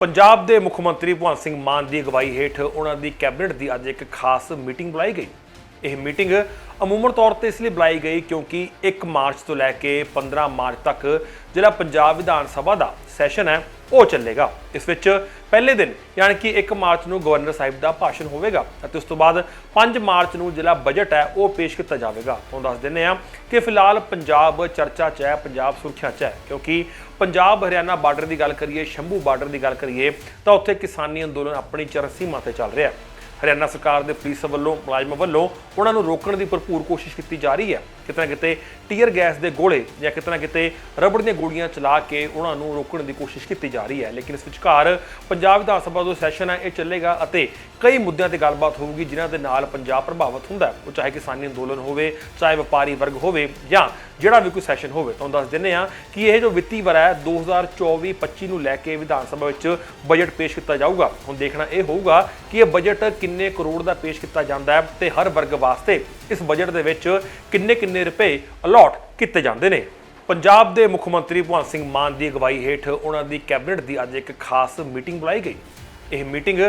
ਪੰਜਾਬ ਦੇ ਮੁੱਖ ਮੰਤਰੀ ਭਗਵੰਤ ਸਿੰਘ ਮਾਨ ਦੀ ਅਗਵਾਈ ਹੇਠ ਉਹਨਾਂ ਦੀ ਕੈਬਨਿਟ ਦੀ ਅੱਜ ਇੱਕ ਖਾਸ ਮੀਟਿੰਗ ਬੁਲਾਈ ਗਈ। ਇਹ ਮੀਟਿੰਗ ਅਮੂਮਨ ਤੌਰ ਤੇ ਇਸ ਲਈ ਬੁਲਾਈ ਗਈ ਕਿਉਂਕਿ 1 ਮਾਰਚ ਤੋਂ ਲੈ ਕੇ 15 ਮਾਰਚ ਤੱਕ ਜਿਹੜਾ ਪੰਜਾਬ ਵਿਧਾਨ ਸਭਾ ਦਾ ਸੈਸ਼ਨ ਹੈ, ਉਹ ਚੱਲੇਗਾ। ਇਸ ਵਿੱਚ ਪਹਿਲੇ ਦਿਨ ਯਾਨੀ ਕਿ 1 ਮਾਰਚ ਨੂੰ ਗਵਰਨਰ ਸਾਹਿਬ ਦਾ ਭਾਸ਼ਣ ਹੋਵੇਗਾ ਅਤੇ ਉਸ ਤੋਂ ਬਾਅਦ 5 ਮਾਰਚ ਨੂੰ ਜਿਹੜਾ ਬਜਟ ਹੈ, ਉਹ ਪੇਸ਼ ਕੀਤਾ ਜਾਵੇਗਾ। ਤੁਹਾਨੂੰ ਦੱਸ ਦਿੰਦੇ ਹਾਂ ਕਿ ਫਿਲਹਾਲ ਪੰਜਾਬ ਚਰਚਾ 'ਚ ਹੈ, ਪੰਜਾਬ ਸੁਰੱਖਿਆ 'ਚ ਹੈ, ਕਿਉਂਕਿ ਪੰਜਾਬ ਹਰਿਆਣਾ ਬਾਰਡਰ ਦੀ ਗੱਲ ਕਰੀਏ, ਸ਼ੰਭੂ ਬਾਰਡਰ ਦੀ ਗੱਲ ਕਰੀਏ, ਤਾਂ ਉੱਥੇ ਕਿਸਾਨੀ ਅੰਦੋਲਨ ਆਪਣੀ ਚਰਮ ਸੀਮਾ ਤੇ ਚੱਲ ਰਿਹਾ ਹੈ। ਹਰਿਆਣਾ ਸਰਕਾਰ ਦੇ ਪੁਲਿਸ ਵੱਲੋਂ, ਮੁਲਾਜ਼ਮਾਂ ਵੱਲੋਂ ਉਹਨਾਂ ਨੂੰ ਰੋਕਣ ਦੀ ਭਰਪੂਰ ਕੋਸ਼ਿਸ਼ ਕੀਤੀ ਜਾ ਰਹੀ ਹੈ। ਕਿਤੇ ਨਾ ਕਿਤੇ ਟੀਅਰ ਗੈਸ ਦੇ ਗੋਲੇ ਜਾਂ ਕਿਤੇ ਨਾ ਕਿਤੇ ਰਬੜ ਦੀਆਂ ਗੋਲੀਆਂ ਚਲਾ ਕੇ ਉਹਨਾਂ ਨੂੰ ਰੋਕਣ ਦੀ ਕੋਸ਼ਿਸ਼ ਕੀਤੀ ਜਾ ਰਹੀ ਹੈ। ਲੇਕਿਨ ਇਸ ਵਿਚਕਾਰ ਪੰਜਾਬ ਵਿਧਾਨ ਸਭਾ ਦਾ ਸੈਸ਼ਨ ਹੈ, ਇਹ ਚੱਲੇਗਾ ਅਤੇ ਕਈ ਮੁੱਦਿਆਂ ਤੇ ਗੱਲਬਾਤ ਹੋਊਗੀ, ਜਿਨ੍ਹਾਂ ਦੇ ਨਾਲ ਪੰਜਾਬ ਪ੍ਰਭਾਵਿਤ ਹੁੰਦਾ ਹੈ। ਉਹ ਚਾਹੇ ਕਿਸਾਨੀ ਅੰਦੋਲਨ ਹੋਵੇ, ਚਾਹੇ ਵਪਾਰੀ ਵਰਗ ਹੋਵੇ ਜਾਂ ਜਿਹੜਾ ਵੀ ਕੋਈ ਸੈਸ਼ਨ ਹੋਵੇ, ਤੁਹਾਨੂੰ ਦੱਸ ਦਿੰਦੇ ਆ ਕਿ ਇਹ ਜੋ ਵਿੱਤੀ ਵਰ੍ਹਾ ਹੈ 2024-25 ਨੂੰ ਲੈ ਕੇ ਵਿਧਾਨ ਸਭਾ ਵਿੱਚ ਬਜਟ ਪੇਸ਼ ਕੀਤਾ ਜਾਊਗਾ। ਹੁਣ ਦੇਖਣਾ ਇਹ ਹੋਊਗਾ ਕਿ ਇਹ ਬਜਟ ਕਿੰਨੇ ਕਰੋੜ ਦਾ ਪੇਸ਼ ਕੀਤਾ ਜਾਂਦਾ ਹੈ ਤੇ ਹਰ ਵਰਗ ਵਾਸਤੇ ਇਸ ਬਜਟ ਦੇ ਵਿੱਚ ਕਿੰਨੇ ਕਿੰਨੇ ਰੁਪਏ ਅਲਾਟ ਕੀਤੇ ਜਾਂਦੇ ਨੇ। ਪੰਜਾਬ ਦੇ ਮੁੱਖ ਮੰਤਰੀ ਭਗਵੰਤ ਸਿੰਘ ਮਾਨ ਦੀ ਅਗਵਾਈ ਹੇਠ ਉਹਨਾਂ ਦੀ ਕੈਬਨਿਟ ਦੀ ਅੱਜ ਇੱਕ ਖਾਸ ਮੀਟਿੰਗ ਬੁਲਾਈ ਗਈ। ਇਹ ਮੀਟਿੰਗ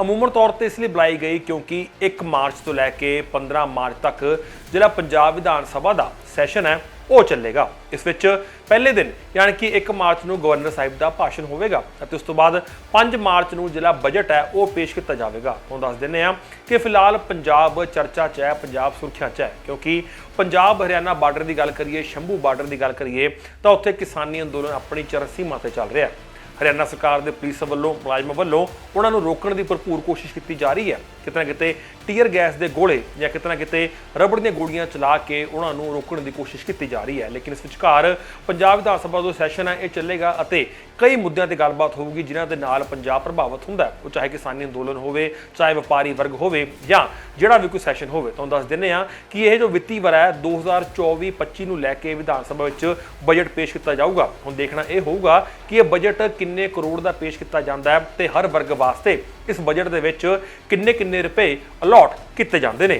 ਅਮੂਮਨ ਤੌਰ ਤੇ ਇਸ ਲਈ ਬੁਲਾਈ ਗਈ ਕਿਉਂਕਿ 1 ਮਾਰਚ ਤੋਂ ਲੈ ਕੇ 15 ਮਾਰਚ ਤੱਕ ਜਿਹੜਾ ਪੰਜਾਬ ਵਿਧਾਨ ਸਭਾ ਦਾ ਸੈਸ਼ਨ ਹੈ, ਉਹ ਚੱਲੇਗਾ। ਇਸ ਵਿੱਚ ਪਹਿਲੇ ਦਿਨ ਯਾਨੀ ਕਿ 1 ਮਾਰਚ ਨੂੰ ਗਵਰਨਰ ਸਾਹਿਬ ਦਾ ਭਾਸ਼ਣ ਹੋਵੇਗਾ ਅਤੇ ਉਸ ਤੋਂ ਬਾਅਦ 5 ਮਾਰਚ ਨੂੰ ਜਿਹੜਾ ਬਜਟ ਹੈ, ਉਹ ਪੇਸ਼ ਕੀਤਾ ਜਾਵੇਗਾ। ਤੁਹਾਨੂੰ ਦੱਸ ਦਿੰਦੇ ਹਾਂ ਕਿ ਫਿਲਹਾਲ ਪੰਜਾਬ ਚਰਚਾ 'ਚ ਹੈ, ਪੰਜਾਬ ਸੁਰੱਖਿਆ 'ਚ ਹੈ, ਕਿਉਂਕਿ ਪੰਜਾਬ ਹਰਿਆਣਾ ਬਾਰਡਰ ਦੀ ਗੱਲ ਕਰੀਏ, ਸ਼ੰਭੂ ਬਾਰਡਰ ਦੀ ਗੱਲ ਕਰੀਏ, ਤਾਂ ਉੱਥੇ ਕਿਸਾਨੀ ਅੰਦੋਲਨ ਆਪਣੀ ਚਰਮ ਸੀਮਾ ਤੇ ਚੱਲ ਰਿਹਾ ਹੈ। ਹਰਿਆਣਾ ਸਰਕਾਰ ਦੇ ਪੁਲਿਸ ਵੱਲੋਂ, ਮੁਲਾਜ਼ਮਾਂ ਵੱਲੋਂ ਉਹਨਾਂ ਨੂੰ ਰੋਕਣ ਦੀ ਭਰਪੂਰ ਕੋਸ਼ਿਸ਼ ਕੀਤੀ ਜਾ ਰਹੀ ਹੈ। ਕਿਤੇ ਨਾ ਕਿਤੇ ਟੀਅਰ ਗੈਸ ਦੇ ਗੋਲੇ ਜਾਂ ਕਿਤੇ ਨਾ ਕਿਤੇ ਰਬੜ ਦੀਆਂ ਗੋਲੀਆਂ ਚਲਾ ਕੇ ਉਹਨਾਂ ਨੂੰ ਰੋਕਣ ਦੀ ਕੋਸ਼ਿਸ਼ ਕੀਤੀ ਜਾ ਰਹੀ ਹੈ। ਲੇਕਿਨ ਇਸ ਵਿਚਕਾਰ ਪੰਜਾਬ ਵਿਧਾਨ ਸਭਾ ਦਾ ਸੈਸ਼ਨ ਹੈ, ਇਹ ਚੱਲੇਗਾ ਅਤੇ ਕਈ ਮੁੱਦਿਆਂ ਤੇ ਗੱਲਬਾਤ ਹੋਊਗੀ, ਜਿਨ੍ਹਾਂ ਦੇ ਨਾਲ ਪੰਜਾਬ ਪ੍ਰਭਾਵਿਤ ਹੁੰਦਾ ਹੈ। ਉਹ ਚਾਹੇ ਕਿਸਾਨੀ ਅੰਦੋਲਨ ਹੋਵੇ, ਚਾਹੇ ਵਪਾਰੀ ਵਰਗ ਹੋਵੇ ਜਾਂ ਜਿਹੜਾ ਵੀ ਕੋਈ ਸੈਸ਼ਨ ਹੋਵੇ। ਤੁਹਾਨੂੰ ਦੱਸ ਦਿੰਦੇ ਆ ਕਿ ਇਹ ਜੋ ਵਿੱਤੀ ਵਰ੍ਹਾ ਹੈ 2024-25 ਨੂੰ ਲੈ ਕੇ ਵਿਧਾਨ ਸਭਾ ਵਿੱਚ ਬਜਟ ਪੇਸ਼ ਕੀਤਾ ਜਾਊਗਾ। ਹੁਣ ਦੇਖਣਾ ਇਹ ਹੋਊਗਾ ਕਿ ਇਹ ਬਜਟ ਕਿੰਨੇ ਕਰੋੜ ਦਾ ਪੇਸ਼ ਕੀਤਾ ਜਾਂਦਾ ਹੈ ਤੇ ਹਰ ਵਰਗ ਵਾਸਤੇ ਇਸ ਬਜਟ ਦੇ ਵਿੱਚ ਕਿੰਨੇ ਕਿੰਨੇ ਰੁਪਏ ਅਲੋਟ ਕੀਤੇ ਜਾਂਦੇ ਨੇ।